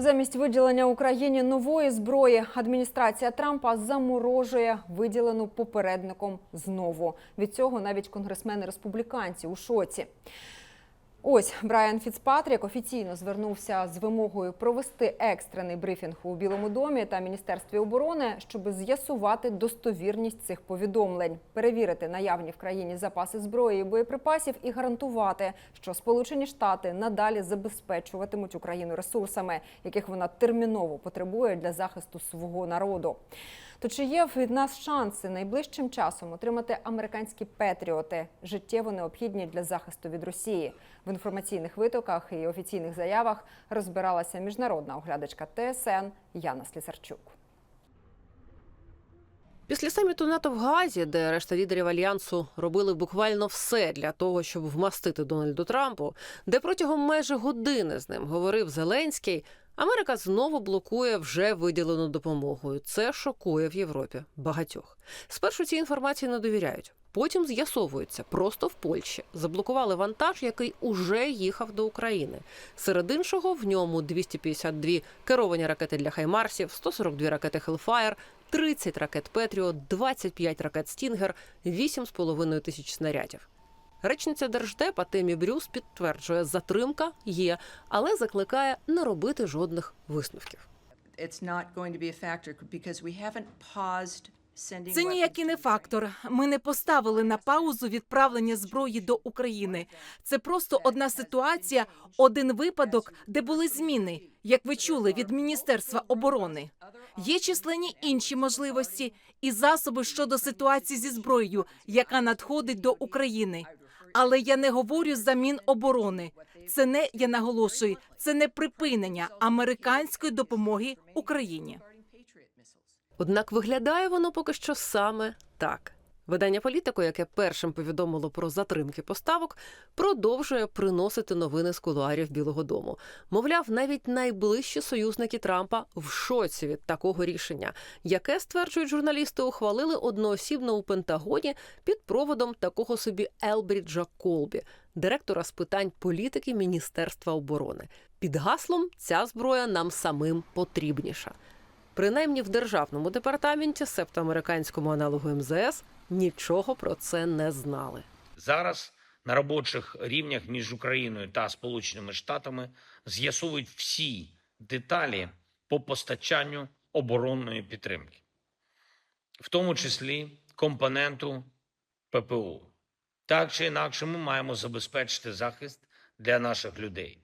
Замість виділення Україні нової зброї адміністрація Трампа заморожує виділену попередником знову. Від цього навіть конгресмени республіканці у шоці. Ось Брайан Фіцпатрік офіційно звернувся з вимогою провести екстрений брифінг у Білому домі та Міністерстві оборони, щоб з'ясувати достовірність цих повідомлень, перевірити наявні в країні запаси зброї і боєприпасів і гарантувати, що Сполучені Штати надалі забезпечуватимуть Україну ресурсами, яких вона терміново потребує для захисту свого народу. То чи є від нас шанси найближчим часом отримати американські петріоти, життєво необхідні для захисту від Росії? В інформаційних витоках і офіційних заявах розбиралася міжнародна оглядачка ТСН Яна Слісарчук. Після саміту НАТО в Гаазі, де решта лідерів альянсу робили буквально все для того, щоб вмастити Дональду Трампу, де протягом майже години з ним говорив Зеленський, Америка знову блокує вже виділену допомогу. Це шокує в Європі багатьох. Спершу цій інформації не довіряють. Потім з'ясовується, просто в Польщі заблокували вантаж, який уже їхав до України. Серед іншого в ньому 252 керовані ракети для Хаймарсів, 142 ракети Hellfire, 30 ракет Петріот, 25 ракет Стінгер, 8,5 тисяч снарядів. Речниця держдепа Темі Брюс підтверджує, затримка є, але закликає не робити жодних висновків. Це ніякий не фактор. Ми не поставили на паузу відправлення зброї до України. Це просто одна ситуація, один випадок, де були зміни, як ви чули від Міністерства оборони. Є численні інші можливості і засоби щодо ситуації зі зброєю, яка надходить до України. Але я не говорю за Міноборони. Це не я наголошую, це не припинення американської допомоги Україні. Однак виглядає воно поки що саме так. Видання політико, яке першим повідомило про затримки поставок, продовжує приносити новини з кулуарів Білого Дому. Мовляв, навіть найближчі союзники Трампа в шоці від такого рішення, яке стверджують журналісти, ухвалили одноосібно у Пентагоні під проводом такого собі Елбріджа Колбі, директора з питань політики Міністерства оборони. Під гаслом ця зброя нам самим потрібніша. Принаймні в державному департаменті, себто американському аналогу МЗС, нічого про це не знали. Зараз на робочих рівнях між Україною та Сполученими Штатами з'ясовують всі деталі по постачанню оборонної підтримки, в тому числі компоненту ППО. Так чи інакше, ми маємо забезпечити захист для наших людей.